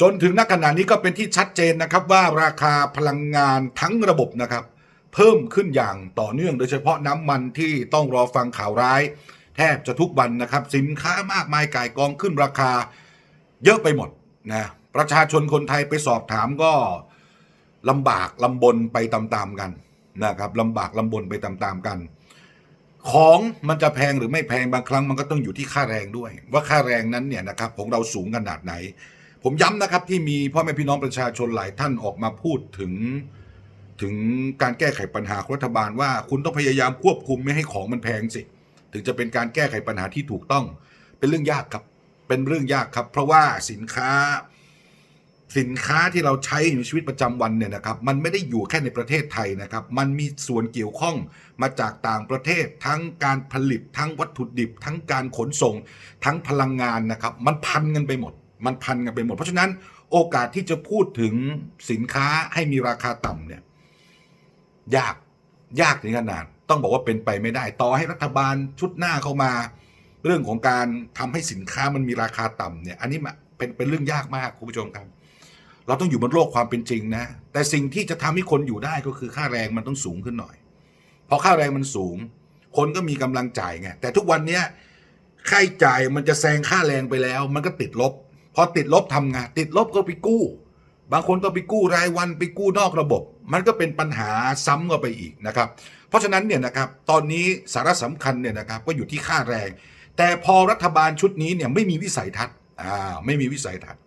จนถึงณขณะนี้ก็เป็นที่ชัดเจนนะครับว่าราคาพลังงานทั้งระบบนะครับ เพิ่มขึ้นอย่างต่อเนื่องโดยเฉพาะน้ำมันที่ต้องรอฟังข่าวร้าย แทบจะทุกวันนะครับ สินค้ามากมายก่ายกองขึ้นราคาเยอะไปหมดนะประชาชนคนไทยไปสอบถามก็ลำบากลำบนไปตามๆกันนะครับลำบากลำบนไปตามๆกัน ของมันจะแพงหรือไม่แพงบางครั้งมันก็ต้องอยู่ที่ค่าแรงด้วย ว่าค่าแรงนั้นเนี่ยนะครับของเราสูงขนาดไหน ผมย้ำนะครับที่มีพ่อแม่พี่น้องประชาชนหลายท่านออกมาพูดถึงถึงการแก้ไขปัญหารัฐบาลว่าคุณต้องพยายามควบคุมไม่ให้ของมันแพงสิ ถึงจะเป็นการแก้ไขปัญหาที่ถูกต้อง เป็นเรื่องยากครับ เป็นเรื่องยากครับ เพราะว่าสินค้าสินค้าที่เราใช้ในชีวิตประจำวันเนี่ยนะครับ มันไม่ได้อยู่แค่ในประเทศไทยนะครับ มันมีส่วนเกี่ยวข้องมาจากต่างประเทศ ทั้งการผลิตทั้งวัตถุดิบ ทั้งการขนส่ง ทั้งพลังงานนะครับ มันพันกันไปหมด มันพันกันไปหมด เพราะฉะนั้นโอกาสที่จะพูดถึงสินค้าให้มีราคาต่ำเนี่ยยากยากถึงขนาด ต้องบอกว่าเป็นไปไม่ได้ ต่อให้รัฐบาลชุดหน้าเข้ามา เรื่องของการทำให้สินค้ามันมีราคาต่ำเนี่ย อันนี้เป็นเป็นเรื่องยากมากคุณผู้ชมครับ เราต้องอยู่บนโลกความเป็นจริงนะ แต่สิ่งที่จะทำให้คนอยู่ได้ก็คือค่าแรงมันต้องสูงขึ้นหน่อยพอค่าแรงมันสูง คนก็มีกำลังจ่ายไงแต่ทุกวันเนี้ยค่าจ่ายมันจะแซงค่าแรงไปแล้ว มันก็ติดลบ พอติดลบทำไงานติดลบก็ไปกู้ บางคนก็ไปกู้รายวันไปกู้นอกระบบ มันก็เป็นปัญหาซ้ำเข้าไปอีกนะครับ เพราะฉะนั้นเนี่ยนะครับตอนนี้สาระสำคัญเนี่ยนะครับก็อยู่ที่ค่าแรง แต่พอรัฐบาลชุดนี้เนี่ยไม่มีวิสัยทัศน์อ่าไม่มีวิสัยทัศน์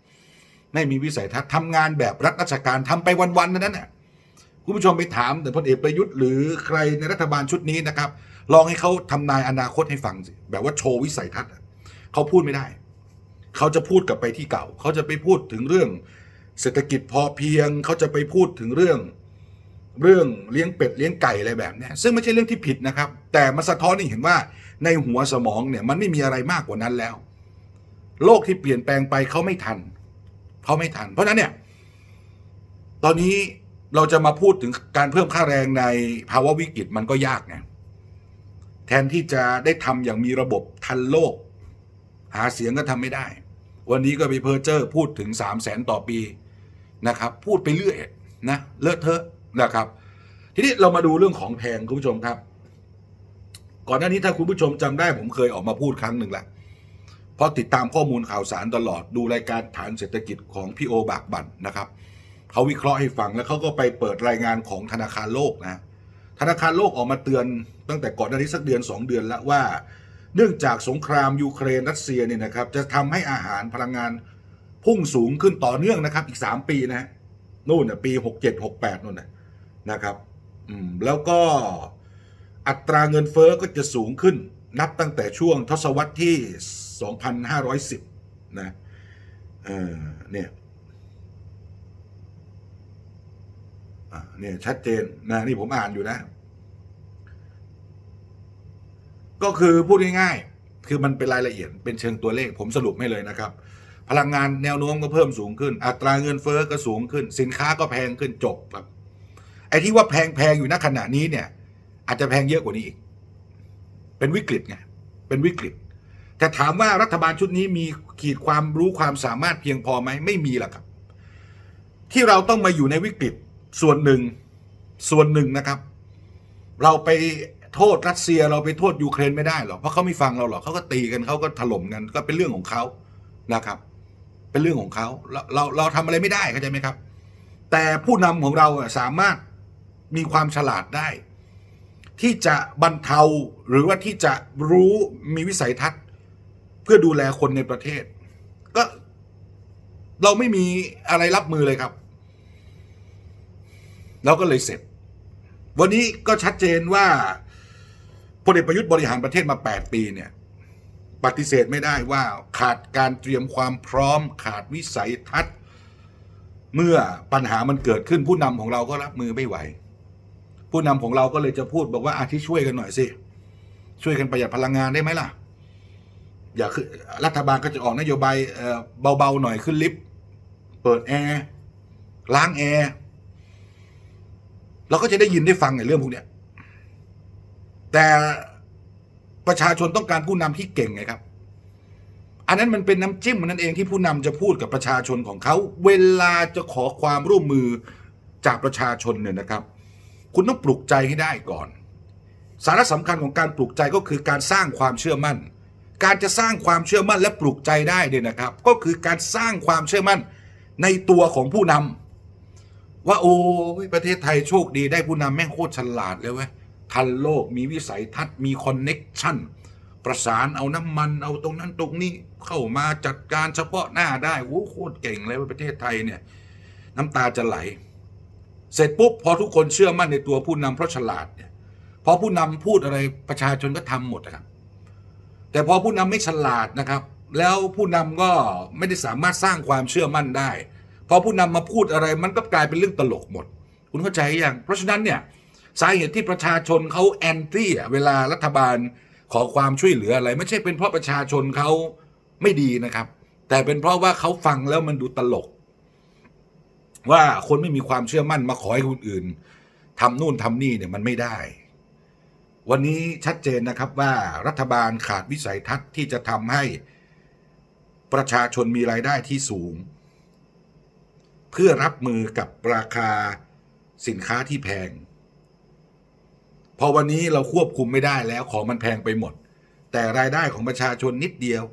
ไม่มีวิสัยทัศน์ทำงานแบบรัฐราชการทำไปวันๆนั้นน่ะคุณผู้ชมไปถามแต่พลเอกประยุทธ์หรือใครในรัฐบาลชุดนี้นะครับลองให้เขาทำนายอนาคตให้ฟังสิแบบว่าโชว์วิสัยทัศน์เขาพูดไม่ได้ เขาจะพูดกลับไปที่เก่า เขาจะไปพูดถึงเรื่อง เศรษฐกิจพอเพียง เขาจะไปพูดถึงเรื่อง เรื่องเลี้ยงเป็ดเลี้ยงไก่อะไรแบบนี้ซึ่งไม่ใช่เรื่องที่ผิดนะครับ แต่มันสะท้อนให้เห็นว่าในหัวสมองเนี่ยมันไม่มีอะไรมากกว่านั้นแล้ว โลกที่เปลี่ยนแปลงไปเขาไม่ทันเขาไม่ทัน เพราะฉะนั้นเนี่ย ตอนนี้เราจะมาพูดถึงการเพิ่มค่าแรงในภาวะวิกฤตมันก็ยากไงแทนที่จะได้ทำอย่างมีระบบทันโลก หาเสียงก็ทำไม่ได้ วันนี้ก็ไปเพอเจอร์พูดถึงสามแสนต่อปีนะครับ พูดไปเรื่อยนะเลอะเทอะนะครับ ทีนี้เรามาดูเรื่องของแพงคุณผู้ชมครับ ก่อนหน้านี้ถ้าคุณผู้ชมจำได้ผมเคยออกมาพูดครั้งหนึ่งแล้วเพราะติดตามข้อมูลข่าวสารตลอดดูรายการฐานเศรษฐกิจของพี่โอบากบันนะครับเขาวิเคราะห์ให้ฟังแล้วเขาก็ไปเปิดรายงานของธนาคารโลกนะธนาคารโลกออกมาเตือนตั้งแต่ก่อนหน้านี้สักเดือน 2 เดือนแล้วว่า เนื่องจากสงครามยูเครนรัสเซียเนี่ยนะครับจะทำให้อาหารพลังงานพุ่งสูงขึ้นต่อเนื่องนะครับ อีก 3 ปีนะฮะนู่นน่ะปี 67 68นู่นน่ะนะครับอืมแล้วก็อัตราเงินเฟ้อก็จะสูงขึ้น นับตั้งแต่ช่วงทศวรรษที่ 2,510 นะเออเนี่ยอะเนี่ยชัดเจนนะนี่ผมอ่านอยู่นะ ก็คือพูดง่ายๆ คือมันเป็นรายละเอียดเป็นเชิงตัวเลขผมสรุปให้เลยนะครับ พลังงานแนวโน้มก็เพิ่มสูงขึ้น อัตราเงินเฟ้อก็สูงขึ้น สินค้าก็แพงขึ้นจบครับไอ้ที่ว่าแพงแพงอยู่ณขณะนี้เนี่ย อาจจะแพงเยอะกว่านี้อีก เป็นวิกฤตไงเป็นวิกฤต แต่ถามว่ารัฐบาลชุดนี้มีขีดความรู้ความสามารถเพียงพอไหมไม่มีหรอกครับ ที่เราต้องมาอยู่ในวิกฤตส่วนหนึ่งส่วนหนึ่งนะครับ เราไป โทษรัสเซียเราไปโทษยูเครนไม่ได้หรอกเพราะเขาไม่ฟังเราหรอกเขาก็ตีกันเขาก็ถล่มกันก็เป็นเรื่องของเขานะครับ เป็นเรื่องของเขาเราเราเราทำอะไรไม่ได้เข้าใจไหมครับ แต่ผู้นำของเราสามารถมีความฉลาดได้ ที่จะบรรเทาหรือว่าที่จะรู้มีวิสัยทัศน์ เพื่อดูแลคนในประเทศ ก็เราไม่มีอะไรรับมือเลยครับเราก็เลยเสร็จ วันนี้ก็ชัดเจนว่า พลเอกประยุทธ์บริหารประเทศมา 8 ปีเนี่ยปฏิเสธไม่ได้ว่าขาดการเตรียมความพร้อม ขาดวิสัยทัศน์ เมื่อปัญหามันเกิดขึ้นผู้นำของเราก็รับมือไม่ไหว ผู้นำของเราก็เลยจะพูดบอกว่าอาที่ช่วยกันหน่อยสิช่วยกันประหยัดพลังงานได้ไหมล่ะ อย่าคือรัฐบาลก็จะออกนโยบายเอ่อเบาๆหน่อยขึ้นลิฟต์เปิดแอร์ล้างแอร์เราก็จะได้ยินได้ฟังในเรื่องพวกเนี้ย แต่ประชาชนต้องการผู้นำที่เก่งไงครับ อันนั้นมันเป็นน้ำจิ้มนั่นเองที่ผู้นำจะพูดกับประชาชนของเขาเวลาจะขอความร่วมมือจากประชาชนเนี่ยนะครับ คุณต้องปลุกใจให้ได้ก่อน สาระสำคัญของการปลุกใจก็คือการสร้างความเชื่อมั่น การจะสร้างความเชื่อมั่นและปลุกใจได้เนี่ยนะครับ ก็คือการสร้างความเชื่อมั่นในตัวของผู้นำว่าโอ้ยประเทศไทยโชคดีได้ผู้นำแม่งโคตรฉลาดเลยเว้ย ทันโลกมีวิสัยทัศน์มีคอนเน็กชันประสานเอาน้ำมันเอาตรงนั้นตรงนี้เข้ามาจัดการเฉพาะหน้าได้โอ้โคตรเก่งเลยว่าประเทศไทยเนี่ยน้ำตาจะไหล เสร็จปุ๊บพอทุกคนเชื่อมั่นในตัวผู้นำเพราะฉลาดเนี่ยพอผู้นำพูดอะไรประชาชนก็ทำหมดนะครับ แต่พอผู้นำไม่ฉลาดนะครับ แล้วผู้นำก็ไม่ได้สามารถสร้างความเชื่อมั่นได้ พอผู้นำมาพูดอะไรมันก็กลายเป็นเรื่องตลกหมด คุณเข้าใจยังเพราะฉะนั้นเนี่ย สาเหตุที่ประชาชนเขาแอนตี้เวลารัฐบาลขอความช่วยเหลืออะไร ไม่ใช่เป็นเพราะประชาชนเขาไม่ดีนะครับ แต่เป็นเพราะว่าเขาฟังแล้วมันดูตลก ว่าคนไม่มีความเชื่อมั่นมาขอให้คนอื่นทำนู่นทำนี่เนี่ยมันไม่ได้ วันนี้ชัดเจนนะครับว่ารัฐบาลขาดวิสัยทัศน์ที่จะทำให้ประชาชนมีรายได้ที่สูง เพื่อรับมือกับราคาสินค้าที่แพง พอวันนี้เราควบคุมไม่ได้แล้วของมันแพงไปหมด แต่รายได้ของประชาชนนิดเดียว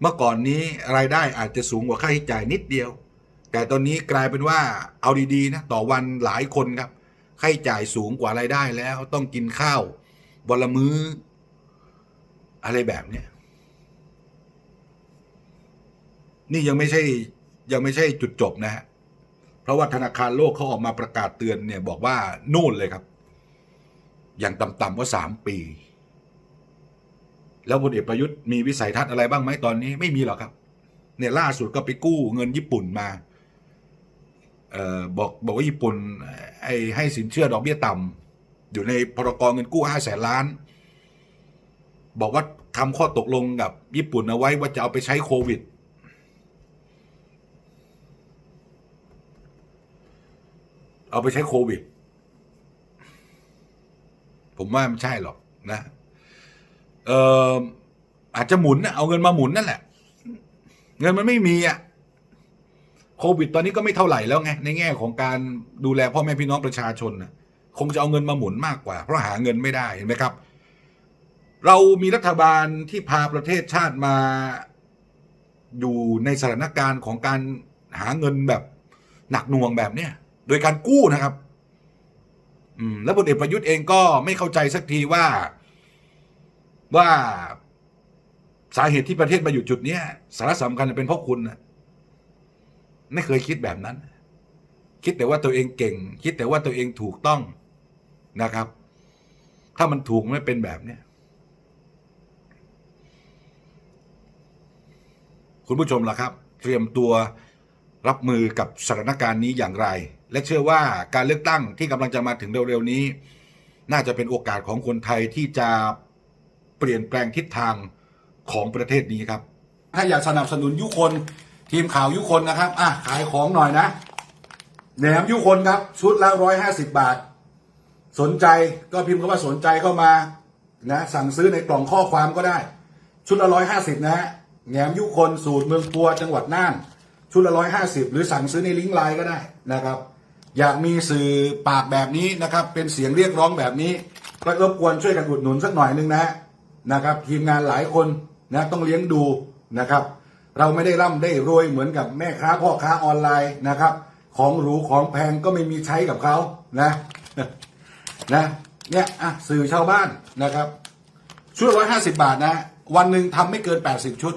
เมื่อก่อนนี้รายได้อาจจะสูงกว่าค่าใช้จ่ายนิดเดียว แต่ตอนนี้กลายเป็นว่าเอาดีๆนะต่อวันหลายคนครับค่าใช้จ่ายสูงกว่ารายได้แล้วต้องกินข้าววันละมื้อ อะไรแบบเนี้ยนี่ยังไม่ใช่ยังไม่ใช่จุดจบนะฮะ เพราะว่าธนาคารโลกเขาออกมาประกาศเตือนเนี่ยบอกว่านู่นเลยครับ อย่างต่ำๆว่าสามปี แล้วพลเอกประยุทธ์มีวิสัยทัศน์อะไรบ้างไหมตอนนี้ไม่มีหรอกครับ เนี่ยล่าสุดก็ไปกู้เงินญี่ปุ่นมาเอ่อบอกบอกว่าญี่ปุ่นไอ้ให้สินเชื่อดอกเบี้ยต่ำอยู่ในพรกรเงินกู้ห้าแสนล้าน บอกว่าทำข้อตกลงกับญี่ปุ่นเอาไว้ว่าจะเอาไปใช้โควิดเอาไปใช้โควิด ผมว่าไม่ใช่หรอกนะเอออาจจะหมุนนะเอาเงินมาหมุนนั่นแหละ เงินมันไม่มีอะโควิดตอนนี้ก็ไม่เท่าไหร่แล้วไงในแง่ของการดูแลพ่อแม่พี่น้องประชาชนนะคงจะเอาเงินมาหมุนมากกว่า เพราะหาเงินไม่ได้เห็นไหมครับ เรามีรัฐบาลที่พาประเทศชาติมาอยู่ในสถานการณ์ของการหาเงินแบบหนักหน่วงแบบเนี้ยโดยการกู้นะครับ แล้วพลเอกประยุทธ์เองก็ไม่เข้าใจสักทีว่าว่าสาเหตุที่ประเทศมาอยู่จุดเนี้ยสาระสำคัญเป็นเพราะคุณนะไม่เคยคิดแบบนั้น คิดแต่ว่าตัวเองเก่ง คิดแต่ว่าตัวเองถูกต้องนะครับ ถ้ามันถูกไม่เป็นแบบเนี้ยคุณผู้ชมล่ะครับ เตรียมตัว รับมือกับสถานการณ์นี้อย่างไร และเชื่อว่าการเลือกตั้งที่กำลังจะมาถึงเร็วๆนี้ น่าจะเป็นโอกาสของคนไทยที่จะเปลี่ยนแปลงทิศทางของประเทศนี้ครับ ถ้าอยากสนับสนุนยุคนทีมข่าวยุคนนะครับอะขายของหน่อยนะแหนมยุคนครับ ชุดละร้อยห้าสิบบาท สนใจก็พิมพ์คำว่าสนใจเข้ามานะสั่งซื้อในกล่องข้อความก็ได้ ชุดละร้อยห้าสิบนะฮะแหนมยุคนสูตรเมืองปัวจังหวัดน่าน ชุดละร้อยห้าสิบหรือสั่งซื้อในลิงก์ไลน์ก็ได้นะครับ อยากมีสื่อปากแบบนี้นะครับ เป็นเสียงเรียกร้องแบบนี้ก็รบกวนช่วยกันอุดหนุนสักหน่อยหนึงนะนะครับ ทีมงานหลายคนนะต้องเลี้ยงดูนะครับ เราไม่ได้ร่ำได้รวยเหมือนกับแม่ค้าพ่อค้าออนไลน์นะครับ ของหรูของแพงก็ไม่มีใช้กับเขานะนะเนี่ยอะสื่อชาวบ้านนะครับ ชุดร้อยห้าสิบาทนะ วันหนึ่งทำไม่เกินแปดสิบชุด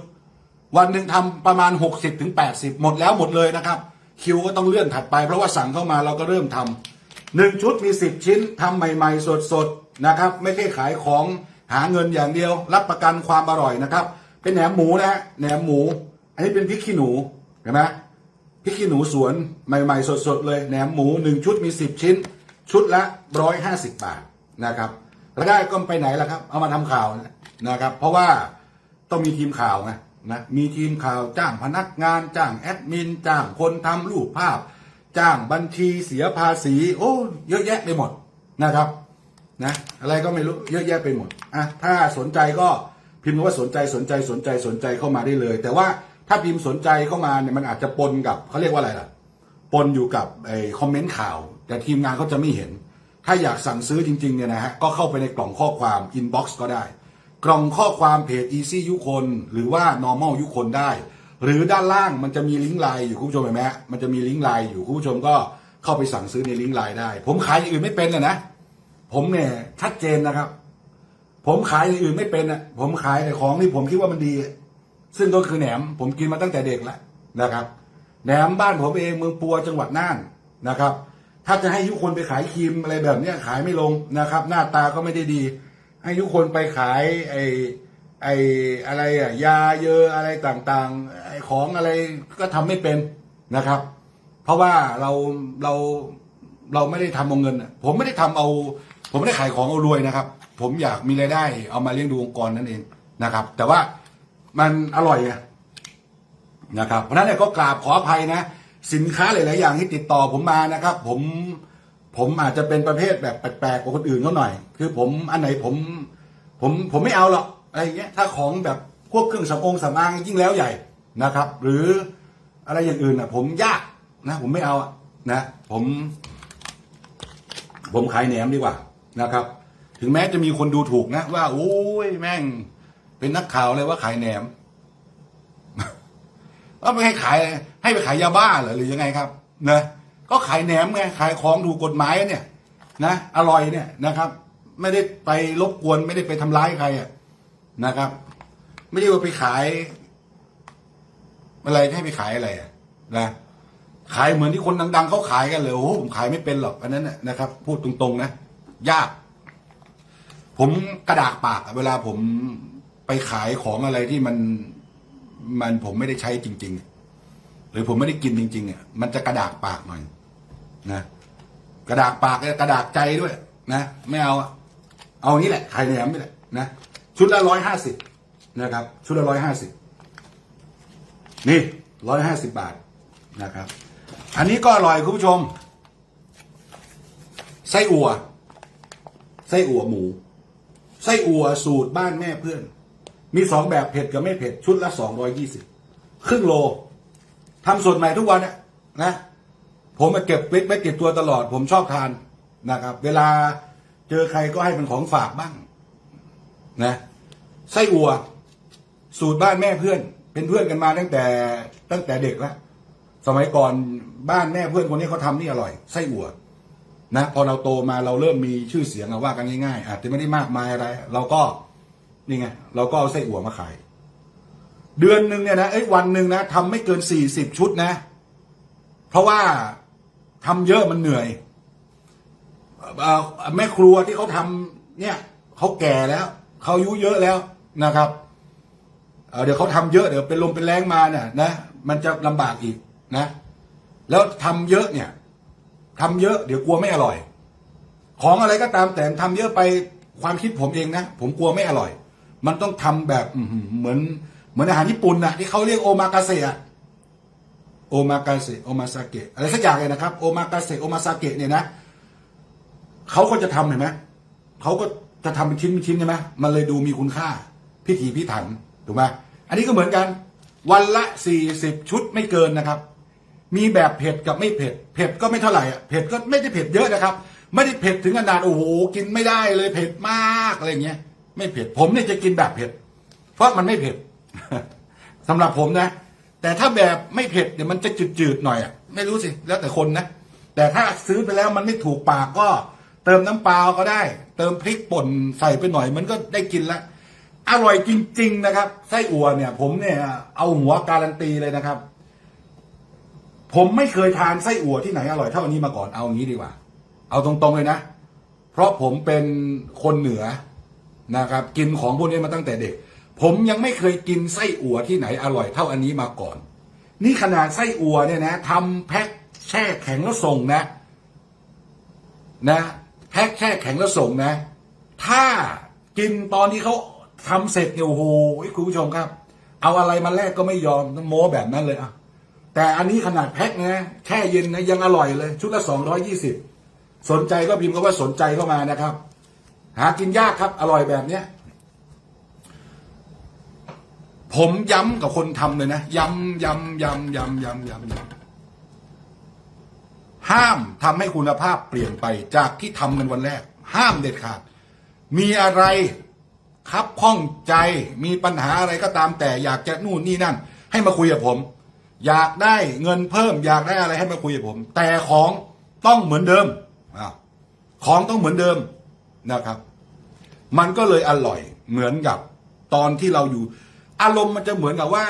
วันหนึ่งทำประมาณหกสิบถึงแปดสิบหมดแล้วหมดเลยนะครับ คิวก็ต้องเลื่อนถัดไป เพราะว่าสั่งเข้ามาเราก็เริ่มทำหนึ่งชุดมีสิบชิ้นทำใหม่ ๆ สดๆนะครับ ไม่ใช่ขายของหาเงินอย่างเดียว รับประกันความอร่อยนะครับ เป็นแหนมหมูนะฮะแหนมหมู อันนี้เป็นพริกขี้หนูเห็นไหมพริกขี้หนูสวนใหม่ ๆ สดๆเลยแหนมหมูหนึ่งชุดมีสิบชิ้น ชุดละร้อยห้าสิบบาทนะครับรายได้ก็ไปไหนล่ะครับ เอามาทำข่าวนะครับ เพราะว่าต้องมีทีมข่าวไง นะมีทีมข่าวจ้างพนักงาน จ้างแอดมิน จ้างคนทำรูปภาพ จ้างบัญชีเสียภาษี โอ้เยอะแยะไปหมดนะครับนะอะไรก็ไม่รู้เยอะแยะไปหมดอะถ้าสนใจก็พิมพ์ว่าสนใจสนใจสนใจสนใจเข้ามาได้เลย แต่ว่าถ้าพิมพ์สนใจเข้ามาเนี่ยมันอาจจะปนกับเขาเรียกว่าอะไรล่ะ ปนอยู่กับไอ้คอมเมนต์ข่าว แต่ทีมงานเขาจะไม่เห็น ถ้าอยากสั่งซื้อจริงๆเนี่ยนะฮะก็เข้าไปในกล่องข้อความ inbox ก็ได้ กล่องข้อความเพจ easy ยุคน หรือว่า normal ยุคนได้ หรือด้านล่างมันจะมีลิงก์ไลน์อยู่คุณผู้ชมเห็นไหมมันจะมีลิงก์ไลน์อยู่คุณผู้ชมก็เข้าไปสั่งซื้อในลิงก์ไลน์ได้ ผมขายอย่างอื่นไม่เป็นนะนะผมเนี่ยชัดเจนนะครับ ผมขายอย่างอื่นไม่เป็นอะผมขายแต่ของที่ผมคิดว่ามันดี ซึ่งก็คือแหนม ผมกินมาตั้งแต่เด็กแล้วนะครับแหนมบ้านผมเองเมืองปัวจังหวัดน่านนะครับ ถ้าจะให้ยุคนไปขายครีมอะไรแบบนี้ขายไม่ลงนะครับ หน้าตาก็ไม่ได้ดี ให้ยุคนไปขายไอ้ไอ้อะไรอะยาเยอะอะไรต่างๆไอ้ของอะไรก็ทำไม่เป็นนะครับ เพราะว่าเราเราเราไม่ได้ทำเอาเงินผมไม่ได้ทำเอา ผมไม่ได้ขายของเอารวยนะครับ ผมอยากมีรายได้ เอามาเลี้ยงดูองค์กรนั่นเองนะครับ แต่ว่ามันอร่อยนะครับเพราะฉะนั้นเนี่ยก็กราบขออภัยนะ สินค้าหลาย ๆ อย่างที่ติดต่อผมมานะครับ ผม ผมอาจจะเป็นประเภทแบบแปลกๆกว่าคนอื่นเขาหน่อย คือผมอันไหนผม ผมผมไม่เอาหรอกอะไรเงี้ยถ้าของแบบพวกเครื่องสำอางสำอางยิ่งแล้วใหญ่นะครับ หรืออะไรอย่างอื่นอะ ผมยากนะ ผมไม่เอาอะนะ ผม ผมขายแหนมดีกว่านะครับ ถึงแม้จะมีคนดูถูกนะ ว่าโอ้ยแม่ง เป็นนักข่าวเลยว่าขายแหนมว่าไม่ให้ขาย ให้ไปขายยาบ้าเหรอหรือยังไงครับนะ ก็ขายแหนมไงขายของถูกกฎหมายเนี่ยนะอร่อยเนี่ยนะครับ ไม่ได้ไปรบกวนไม่ได้ไปทำร้ายใครอะนะครับ ไม่ได้ว่าไปขายอะไรให้ไปขายอะไรอะนะขายเหมือนที่คนดัง ๆเขาขายกันเลยโอ้โหผมขายไม่เป็นหรอกอันนั้นนะครับ พูดตรงๆนะยาก ผมกระดากปากเวลาผมไปขายของอะไรที่มันมันผมไม่ได้ใช้จริง ๆ หรือผมไม่ได้กินจริง ๆอะมันจะกระดากปากหน่อย นะกระดากปากกระดากใจด้วย นะไม่เอาเอาอย่างนี้แหละไข่แหนมนี่แหละนะชุดละร้อยห้าสิบนะครับ ชุดละร้อยห้าสิบนี่ร้อยห้าสิบบาทนะครับ อันนี้ก็อร่อยคุณผู้ชม ไส้อั่วไส้อั่วหมู ไส้อั่วสูตรบ้านแม่เพื่อน มีสองแบบเผ็ดกับไม่เผ็ด ชุดละสองร้อยยี่สิบครึ่งโลทำสดใหม่ทุกวันนะนะ ผมมาเก็บไว้ไว้เก็บตัวตลอด ผมชอบทานนะครับ เวลาเจอใครก็ให้เป็นของฝากบ้าง นะไส้อั่วสูตรบ้านแม่เพื่อน เป็นเพื่อนกันมาตั้งแต่ตั้งแต่เด็กแล้วสมัยก่อนบ้านแม่เพื่อนคนนี้เขาทำนี่อร่อยไส้อั่วนะพอเราโตมาเราเริ่มมีชื่อเสียงว่ากันง่ายๆอาจจะไม่ได้มากมายอะไร เราก็นี่ไงเราก็เอาไส้อั่วมาขาย เดือนหนึ่งเนี่ยนะเอ้วันหนึ่งนะทำไม่เกินสี่สิบชุดนะ เพราะว่า ทำเยอะมันเหนื่อยแม่ครัวที่เขาทำเนี่ยเขาแก่แล้วเขาอายุเยอะแล้วนะครับเเดี๋ยวเขาทำเยอะเดี๋ยวเป็นลมเป็นแรงมาเนี่ยนะมันจะลำบากอีกนะ แล้วทำเยอะเนี่ยทำเยอะเดี๋ยวกลัวไม่อร่อย ของอะไรก็ตามแต่ทำเยอะไปความคิดผมเองนะผมกลัวไม่อร่อย มันต้องทำแบบเหมือนเหมือนอาหารญี่ปุ่นนะที่เขาเรียกโอมากาเสะ โอมากาเสะโอมาซาเกะอะไรสักอย่างเลยนะครับโอมากาเสะโอมาซาเกะเนี่ยนะเขาก็จะทำเห็นไหมเขาก็จะทำเป็นชิ้นเป็นชิ้นใช่ไหมมันเลยดูมีคุณค่า พิถีพิถันถูกไหมอันนี้ก็เหมือนกัน วันละสี่สิบชุดไม่เกินนะครับ มีแบบเผ็ดกับไม่เผ็ด เผ็ดก็ไม่เท่าไหร่อะเผ็ดก็ไม่ได้เผ็ดเยอะนะครับ ไม่ได้เผ็ดถึงขนาดโอ้โหกินไม่ได้เลยเผ็ดมากอะไรเงี้ย ไม่เผ็ดผมเนี่ยจะกินแบบเผ็ด เพราะมันไม่เผ็ดสำหรับผมนะ แต่ถ้าแบบไม่เผ็ดเดี๋ยวมันจะจืดๆหน่อยอะไม่รู้สิแล้วแต่คนนะ แต่ถ้าซื้อไปแล้วมันไม่ถูกปากก็ เติมน้ำปลาก็ได้ เติมพริกป่นใส่ไปหน่อย มันก็ได้กินละอร่อยจริง ๆ นะครับไส้อั่วเนี่ย ผมเนี่ย เอาหัวการันตีเลยนะครับ ผมไม่เคยทานไส้อั่วที่ไหนอร่อยเท่านนี้มาก่อนเอางี้ดีกว่า เอาตรงๆเลยนะ เพราะผมเป็นคนเหนือนะครับ กินของพวกนี้มาตั้งแต่เด็ก ผมยังไม่เคยกินไส้อั่วที่ไหนอร่อยเท่าอันนี้มาก่อน นี่ขนาดไส้อั่วเนี่ยนะทำแพ็คแช่แข็งแล้วส่งนะ นะแพ็คแช่แข็งแล้วส่งนะ ถ้ากินตอนที่เขาทำเสร็จเนี่ยโอ้โหคุณผู้ชมครับ เอาอะไรมาแลกก็ไม่ยอมต้องโม้แบบนั้นเลยอะแต่อันนี้ขนาดแพ็คนะแช่เย็นนะยังอร่อยเลย ชุดละสองร้อยี่สิบสนใจก็พิมพ์ก็ว่าสนใจเข้ามานะครับ หากินยากครับ อร่อยแบบเนี้ย ผมย้ำกับคนทำเลยนะ ย้ำย้ำย้ำย้ำย้ำย้ำย้ำห้ามทำให้คุณภาพเปลี่ยนไปจากที่ทำกันวันแรก ห้ามเด็ดขาด มีอะไรคับข้องใจมีปัญหาอะไรก็ตามแต่อยากจะนู่นนี่นั่น ให้มาคุยกับผม อยากได้เงินเพิ่ม อยากได้อะไรให้มาคุยกับผม แต่ของต้องเหมือนเดิมของต้องเหมือนเดิมนะครับ มันก็เลยอร่อยเหมือนกับตอนที่เราอยู่ อารมณ์มันจะเหมือนกับว่า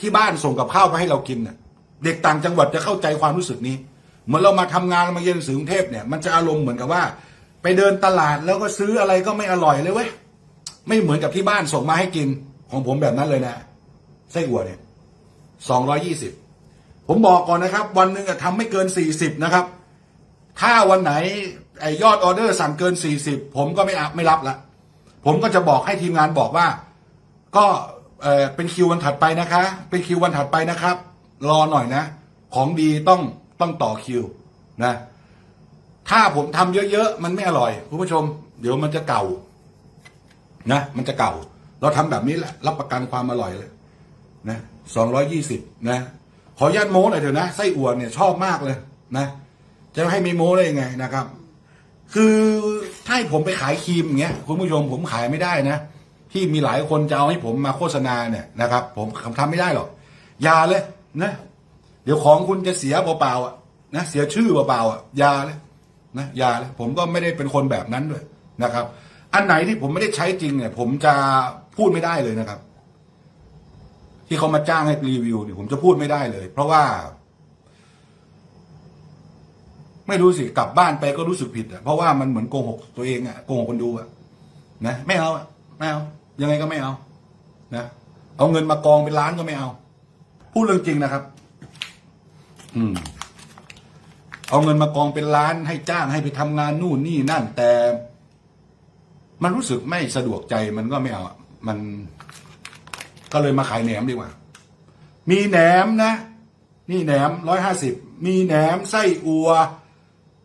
ที่บ้านส่งกับข้าวมาให้เรากินน่ะ เด็กต่างจังหวัดจะเข้าใจความรู้สึกนี้เหมือนเรามาทำงานมาเรียนหนังสือกรุงเทพเนี่ยมันจะอารมณ์เหมือนกับว่า ไปเดินตลาดแล้วก็ซื้ออะไรก็ไม่อร่อยเลยเว้ยไม่เหมือนกับที่บ้านส่งมาให้กิน ของผมแบบนั้นเลยนะไส้อั่วเนี่ยสองร้อยี่สิบผมบอกก่อนนะครับ วันหนึ่งอะทำไม่เกินสี่สิบนะครับ ถ้าวันไหนไอยอดออเดอร์สั่งเกินสี่สิบผมก็ไม่อัพไม่รับละผมก็จะบอกให้ทีมงานบอกว่า ก็ เออเป็นคิววันถัดไปนะคะ เป็นคิววันถัดไปนะครับ รอหน่อยนะ ของดีต้องต้องต่อคิวนะ ถ้าผมทำเยอะๆ มันไม่อร่อยคุณผู้ชม เดี๋ยวมันจะเก่า นะ มันจะเก่า เราทำแบบนี้แหละ รับประกันความอร่อยเลย นะสองร้อยี่สิบนะ ขออนุญาตโม้หน่อยเถอะนะไส้อั่วเนี่ยชอบมากเลย นะจะให้ไม่โม้ได้ยังไงนะครับ คือถ้าให้ผมไปขายครีมอย่างเงี้ยคุณผู้ชมผมขายไม่ได้นะ ที่มีหลายคนจะเอาให้ผมมาโฆษณาเนี่ยนะครับ ผมทำไม่ได้หรอกอย่าเลยนะเดี๋ยวของคุณจะเสียเปล่าๆอะนะเสียชื่อเปล่าๆอะอย่าเลยนะอย่าเลยผมก็ไม่ได้เป็นคนแบบนั้นด้วยนะครับ อันไหนที่ผมไม่ได้ใช้จริงเนี่ย ผมจะพูดไม่ได้เลยนะครับ ที่เขามาจ้างให้รีวิวเนี่ยผมจะพูดไม่ได้เลย เพราะว่า ไม่รู้สิกลับบ้านไปก็รู้สึกผิดอะเพราะว่ามันเหมือนโกหกตัวเองอะโกหกคนดูอะนะไม่เอาอะ ไม่เอา ยังไงก็ไม่เอา นะ เอาเงินมากองเป็นล้านก็ไม่เอา พูดเรื่องจริงนะครับ อืม เอาเงินมากองเป็นล้านให้จ้างให้ไปทำงานนู่นนี่นั่น แต่ มันรู้สึกไม่สะดวกใจมันก็ไม่เอา มัน ก็เลยมาขายแหนมดีกว่า มีแหนมนะ นี่แหนมร้อยห้าสิบ มีแหนมไส้อัว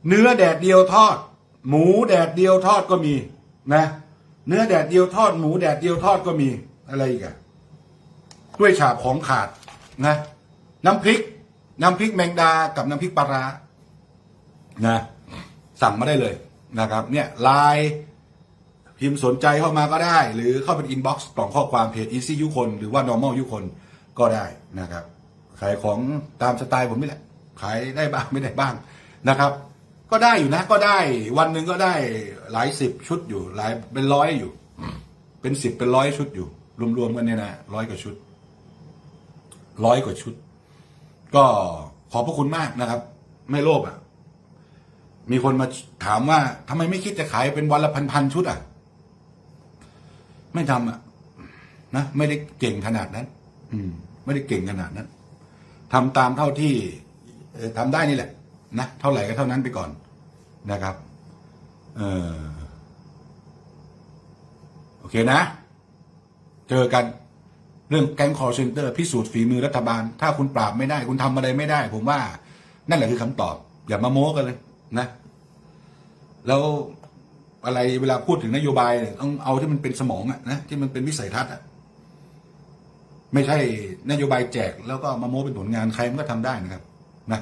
เนื้อแดดเดียวทอด หมูแดดเดียวทอดก็มี นะ เนื้อแดดเดียวทอดหมูแดดเดียวทอดก็มีอะไรอีกอะกล้วยฉาบของขาดนะ น้ำพริก น้ำพริกแมงดากับน้ำพริกปลาร้านะสั่งมาได้เลยนะครับ เนี่ยไลน์พิมพ์สนใจเข้ามาก็ได้ หรือเข้าเป็นอินบ็อกซ์กล่องข้อความเพจ Easy ยุคน หรือว่า Normal ยุคนก็ได้นะครับ ขายของตามสไตล์ผมนี่แหละ ขายได้บ้างไม่ได้บ้างนะครับ ก็ได้อยู่นะ ก็ได้ วันหนึ่งก็ได้หลายสิบชุดอยู่ หลายเป็นร้อยอยู่ เป็นสิบเป็นร้อยชุดอยู่ รวมๆกันเนี่ยนะร้อยกว่าชุดร้อยกว่าชุด ก็ขอบพระคุณมากนะครับ ไม่โลภอะ มีคนมาถามว่าทำไมไม่คิดจะขายเป็นวันละพันๆชุดอะ ไม่ทำอะนะไม่ได้เก่งขนาดนั้น อืม ไม่ได้เก่งขนาดนั้นทำตามเท่าที่ทำได้นี่แหละ นะเท่าไหร่ก็เท่านั้นไปก่อนนะครับเออโอเคนะ เจอกันเรื่องแก๊งคอร์เซนเตอร์พิสูจน์ฝีมือรัฐบาล ถ้าคุณปราบไม่ได้ คุณทำอะไรไม่ได้ ผมว่า นั่นแหละคือคำตอบ อย่ามาโม้กันเลยนะ แล้วอะไรเวลาพูดถึงนโยบายเนี่ยต้องเอาที่มันเป็นสมองอะนะที่มันเป็นวิสัยทัศน์อะไม่ใช่นโยบายแจกแล้วก็มาโม้เป็นผลงานใครมันก็ทำได้นะครับ นะ